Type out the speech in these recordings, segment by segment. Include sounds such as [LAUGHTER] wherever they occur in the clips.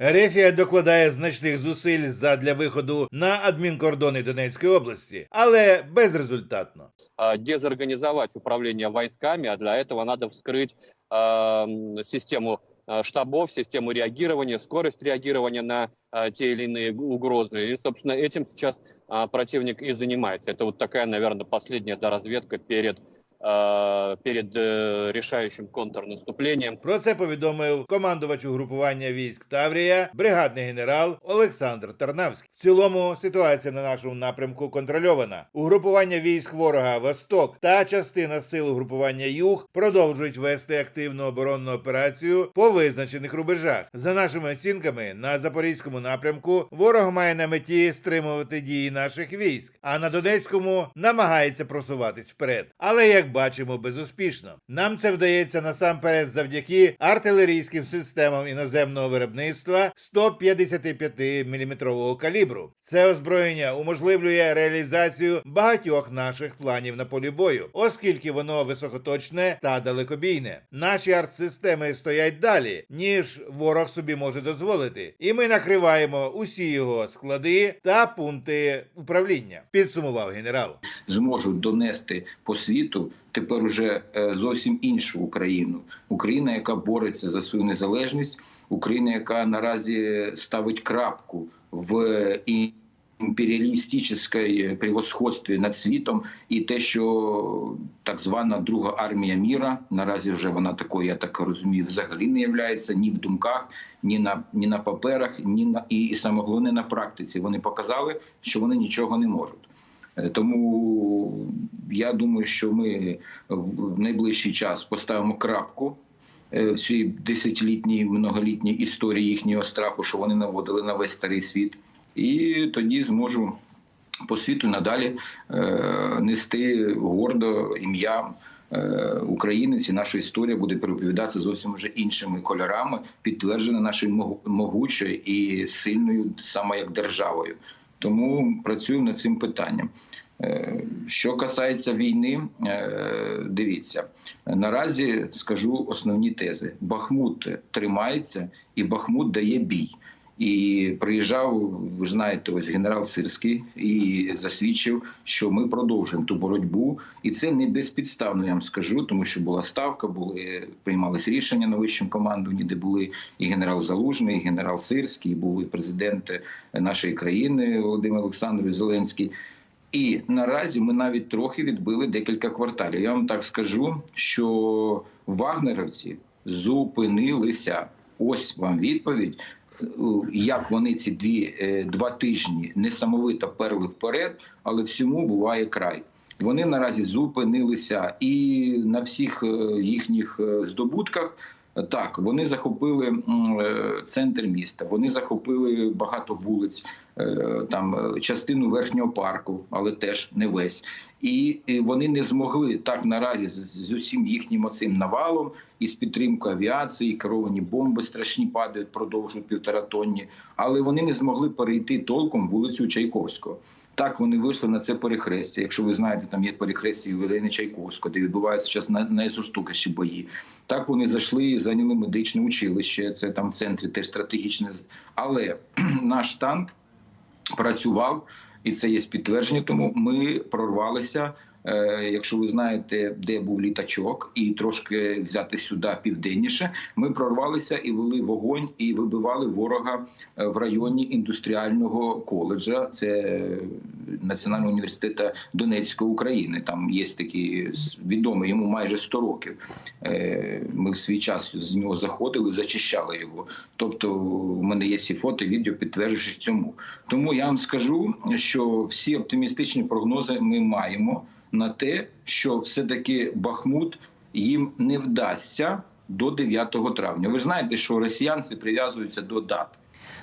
Ерефія докладає значних зусиль задля виходу на адмінкордони Донецької області, але безрезультатно. а, дезорганизовать управление войсками, а для этого надо вскрыть а, м, систему а, штабов, систему реагирования, скорость реагирования на а, те или иные угрозы. И, собственно, этим сейчас а, противник и занимается. Это вот такая, наверное, последняя доразведка перед, а, перед э, решающим контрнаступлением. Про це повідомив командувач угрупування військ Таврія, бригадний генерал Олександр Тарнавський. В цілому ситуація на нашому напрямку контрольована. Угрупування військ ворога Восток та частина сил угрупування Юг продовжують вести активну оборонну операцію по визначених рубежах. За нашими оцінками, на запорізькому напрямку ворог має на меті стримувати дії наших військ, а на Донецькому намагається просуватись вперед. Але як бачимо, безуспішно. Нам це вдається насамперед завдяки артилерійським системам іноземного виробництва 155 мм калібру. Це озброєння уможливлює реалізацію багатьох наших планів на полі бою, оскільки воно високоточне та далекобійне. Наші артсистеми стоять далі, ніж ворог собі може дозволити, і ми накриваємо усі його склади та пункти управління. Підсумував генерал. зможуть донести по світу тепер уже е, зовсім іншу Україну. Україна, яка бореться за свою незалежність, Україна, яка наразі ставить крапку в імперіалістичній превосходстві над світом, і те, що так звана друга армія міра наразі вже вона такою, я так розумію, взагалі не являється ні в думках, ні на ні на паперах, ні на і, і саме головне на практиці. Вони показали, що вони нічого не можуть. Е, Тому я думаю, що ми в найближчий час поставимо крапку е, в цій десятилітній многолітній історії їхнього страху, що вони наводили на весь старий світ, і тоді зможу по світу надалі е, нести гордо ім'я. Українець і наша історія буде переповідатися зовсім вже іншими кольорами, підтверджена нашою мог- могучою і сильною саме як державою. Тому працюю над цим питанням. Е, Що касається війни, е, дивіться наразі скажу основні тези: Бахмут тримається і Бахмут дає бій. І приїжджав, ви знаєте, ось генерал Сирський і засвідчив, що ми продовжуємо ту боротьбу, і це не безпідставно. Я вам скажу, тому що була ставка, були приймались рішення на вищому командуванні, де були і генерал Залужний, і генерал Сирський, і був і президент нашої країни Володимир Олександрович Зеленський. І наразі ми навіть трохи відбили декілька кварталів. Я вам так скажу, що вагнеровці зупинилися. Ось вам відповідь. Як вони ці дві е, два тижні несамовито перли вперед, але всьому буває край. Вони наразі зупинилися і на всіх е, їхніх е, здобутках. Так, вони захопили центр міста, вони захопили багато вулиць, там частину верхнього парку, але теж не весь. І е, вони не змогли так наразі з, усім їхнім оцим навалом і з підтримкою авіації, керовані бомби страшні падають, продовжують півтора тонні, але вони не змогли перейти толком вулицю Чайковського. Так вони вийшли на це перехрестя. Якщо ви знаєте, там є перехрестя Євелини Чайковського, де відбуваються зараз на- найжорстокіші бої. Так вони зайшли і зайняли медичне училище. Це там в центрі теж стратегічне. Але [CLEARS THROAT] наш танк працював, і це є підтвердження. Тому ми прорвалися. Е, Якщо ви знаєте, де був літачок, і трошки взяти сюди південніше, ми прорвалися і вели вогонь, і вибивали ворога е, в районі індустріального коледжа. Це Національного університету Донецької України. Там є такий відомий йому майже 100 років. Е, Ми в свій час з нього заходили, зачищали його. Тобто, в мене є всі фото, відео підтверджуючи цьому. Тому я вам скажу, що всі оптимістичні прогнози ми маємо на те, що все-таки Бахмут їм не вдасться до 9 травня. Ви знаєте, що росіянці прив'язуються до дат.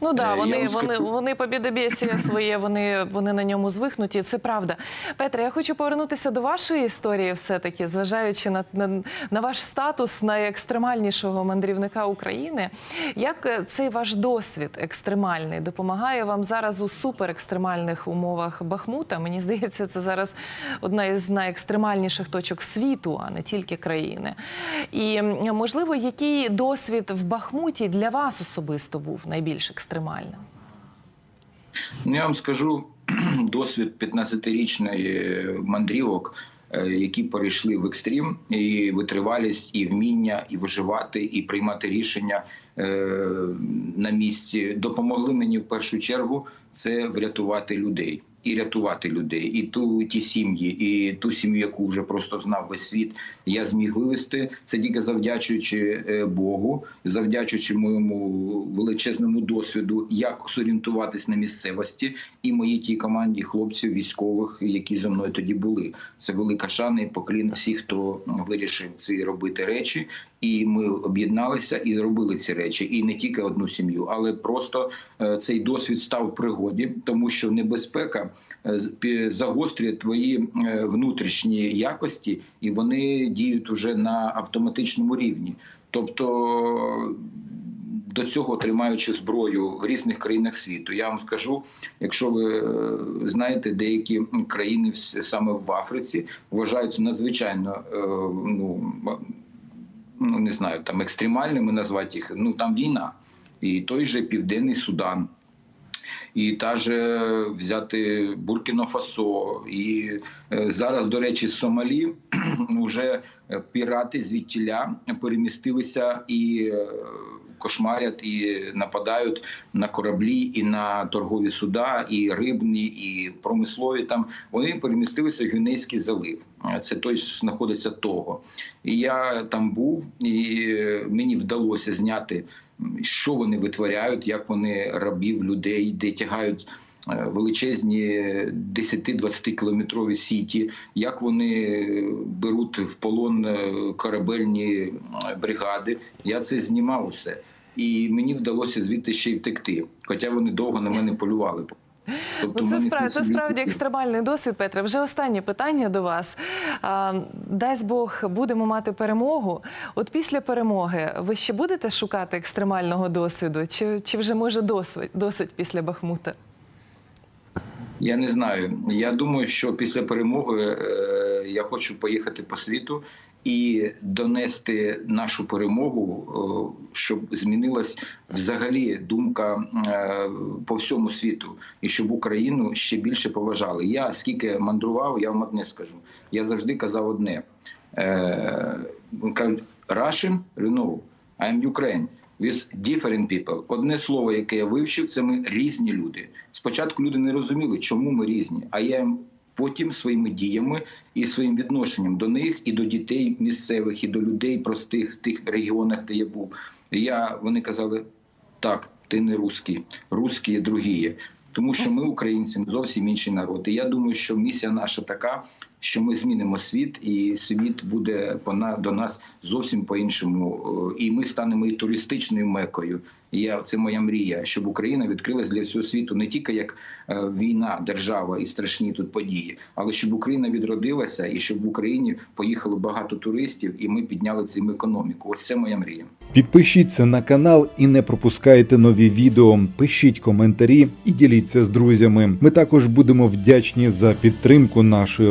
Ну да, Е, я вони, вони, скажу- вони побідобєсія своє, вони, вони на ньому звикнуті. Це правда. Петре, я хочу повернутися до вашої історії, все-таки, зважаючи на, на, на ваш статус найекстремальнішого мандрівника України. Як е, цей ваш досвід екстремальний допомагає вам зараз у суперекстремальних умовах Бахмута? Мені здається, це зараз одна із найекстремальніших точок світу, а не тільки країни. І можливо, який досвід в Бахмуті для вас особисто був найбільш екстремальним? Ну, я вам скажу [CLEARS THROAT] досвід 15-річної мандрівок, е, які перейшли в екстрім, і витривалість, і вміння, і виживати, і приймати рішення е, на місці. Допомогли мені в першу чергу це врятувати людей. І рятувати людей, і ту ті сім'ї, і ту сім'ю, яку вже просто знав весь світ, я зміг вивести. Це тільки завдячуючи е, Богу, завдячуючи моєму величезному досвіду, як зорієнтуватись на місцевості, і моїй тій команді хлопців, військових, які зі мною тоді були. Це велика шана і поклін всіх, хто вирішив ці робити речі. І ми об'єдналися і робили ці речі, і не тільки одну сім'ю, але просто е, цей досвід став в пригоді, тому що небезпека загострює твої е, внутрішні якості, і вони діють уже на автоматичному рівні. Тобто до цього тримаючи зброю в різних країнах світу. Я вам скажу, якщо ви е, знаєте, деякі країни саме в Африці вважаються надзвичайно е, ну, ну не знаю, там екстремальними назвати їх. Ну там війна, і той же Південний Судан. І та же взяти Буркіно-Фасо, і е, зараз, до речі, Сомалі [CLEARS THROAT] вже пірати звідтіля перемістилися і е, кошмарять, і нападають на кораблі, і на торгові суда, і рибні, і промислові. Там вони перемістилися в Гвінейський залив. Це той що знаходиться того. І я там був, і мені вдалося зняти, що вони витворяють, як вони рабів людей, де тягають. Е, Величезні 10-20 кілометрові сіті, як вони беруть в полон е, корабельні бригади. Я це знімав усе, і мені вдалося звідти ще й втекти. Хоча вони довго на мене полювали. Тобто це, справді, це справді екстремальний досвід, Петре. Вже останнє питання до вас. Дасть Бог, будемо мати перемогу. От після перемоги ви ще будете шукати екстремального досвіду? Чи, чи вже може досвід, досить після Бахмута? Я не знаю. Я думаю, що після перемоги е, я хочу поїхати по світу і донести нашу перемогу, е, щоб змінилась взагалі думка е, по всьому світу, і щоб Україну ще більше поважали. Я скільки мандрував, я вам одне скажу. Я завжди казав одне: Russian, no, I'm Ukraine. With different people. Одне слово, яке я вивчив, це ми різні люди. Спочатку люди не розуміли, чому ми різні, а я їм потім своїми діями і своїм відношенням до них, і до дітей місцевих, і до людей простих в тих регіонах, де я був. Я вони казали: так, ти не русський, русські другі. Тому що ми, українці, зовсім інший народ. І я думаю, що місія наша така, що ми змінимо світ, і світ буде пона- до нас зовсім по-іншому. Е, І ми станемо і туристичною мекою. Я це моя мрія, щоб Україна відкрилась для всього світу не тільки як е, війна, держава і страшні тут події, але щоб Україна відродилася, і щоб в Україні поїхало багато туристів, і ми підняли цим економіку. Ось це моя мрія. Підпишіться на канал і не пропускайте нові відео. Пишіть коментарі і діліться з друзями. Ми також будемо вдячні за підтримку нашої